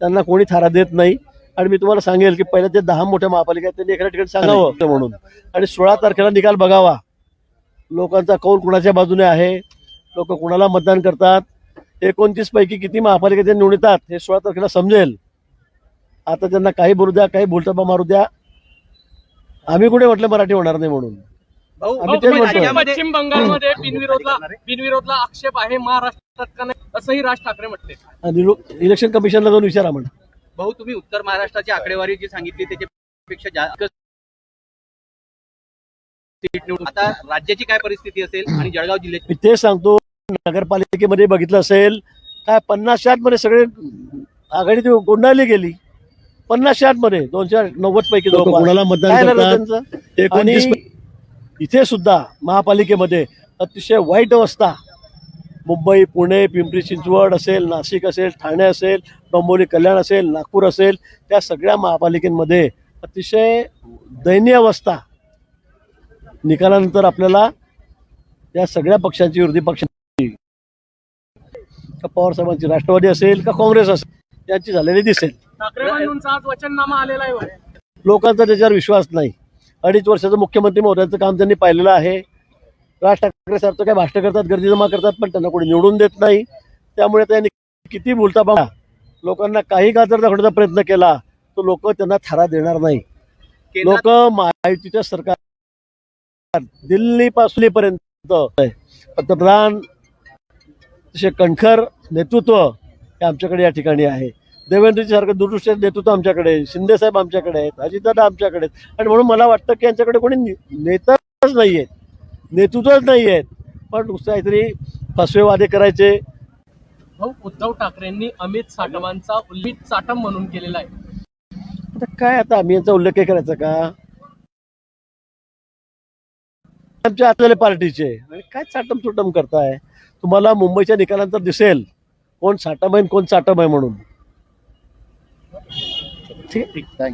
त्यांना कोणी थारा देत नाही. आणि मी तुम्हाला सांगेल की पहिल्या ते दहा मोठ्या महापालिका आहेत त्यांनी एखाद्या ठिकाणी सांगावं म्हणून. आणि सोळा तारखेला निकाल बघावा. लोकांचा कौल कुणाच्या बाजूने आहे? लोक कुणाला मतदान करतात? एकोणतीस पैकी किती महापालिका ते निवडतात हे सोळा तारखेला समजेल. आता त्यांना काही बोलू द्या काही भुलटपा मारू द्या. आम्ही कुठे म्हटलं मराठी होणार नाही म्हणून? पश्चिम बंगालमध्ये बिनविरोधला बिनविरोधला आक्षेप आहे महाराष्ट्रात का नाही? असंही राज ठाकरे म्हटले. इलेक्शन कमिशनला जाऊन विचारा म्हणा भाऊ तुम्ही उत्तर महाराष्ट्राची आकडेवारी जी सांगितली त्याच्यापेक्षा जास्त सीट निवडून आता राज्याची काय परिस्थिती असेल आणि जळगाव जिल्ह्याची मी ते सांगतो नगरपालिकेमध्ये बघितलं असेल काय पन्नासमध्ये सगळे आघाडी ती गोंडाळली गेली. पन्नास साठमध्ये दोनशे नव्वद पैकी कोणाला मतदान इथे सुद्धा महापालिकेमध्ये अतिशय वाईट अवस्था. मुंबई पुणे पिंपरी चिंचवड असेल नाशिक असेल ठाणे असेल डोंबिवली कल्याण असेल नागपूर असेल त्या सगळ्या महापालिकेमध्ये अतिशय दयनीय अवस्था. निकालानंतर आपल्याला या सगळ्या पक्षांची विरोधी पक्षांची का पवार साहेबांची राष्ट्रवादी असेल का काँग्रेस असेल यांची झालेली दिसेल. वचननामा आलेला आहे. लोकांचा त्याच्यावर विश्वास नाही. अडीच वर्षाचं मुख्यमंत्री महोदयांचं काम त्यांनी पाहिलेलं आहे. राज ठाकरे साहेब तर काय भाष्य करतात गर्दी जमा करतात पण त्यांना कोणी निवडून देत नाही. त्यामुळे त्यांनी किती बोलता बघा. लोकांना काही गाजर दाखवण्याचा प्रयत्न केला तो लोक त्यांना थारा देणार नाही. लोक महायुतीच्या सरकार दिल्लीपासून पर्यंत पंतप्रधान तसे कणखर नेतृत्व हे आमच्याकडे या ठिकाणी आहे. देवेंद्रजी सारखं दूरदृष्टी नेतृत्व आमच्याकडे. शिंदे साहेब आमच्याकडे आहेत अजितदादा आमच्याकडे आहेत. आणि म्हणून मला वाटतं की यांच्याकडे कोणी नेताच नाही आहेत. नेतृत्वच नाही आहेत. पण नुसतं काहीतरी फसवेवादे करायचे. भाऊ उद्धव ठाकरेंनी अमित साटमांचा उल्मित साटम म्हणून केलेला आहे. आता काय आता आम्ही यांचा उल्लेख काय करायचा का? आमच्या आतले पार्टीचे. आणि काय चाटम चुटम करताय? तुम्हाला मुंबईच्या निकालानंतर दिसेल. कोण साटम आहे कोण चाटम आहे म्हणून. ठीक आहे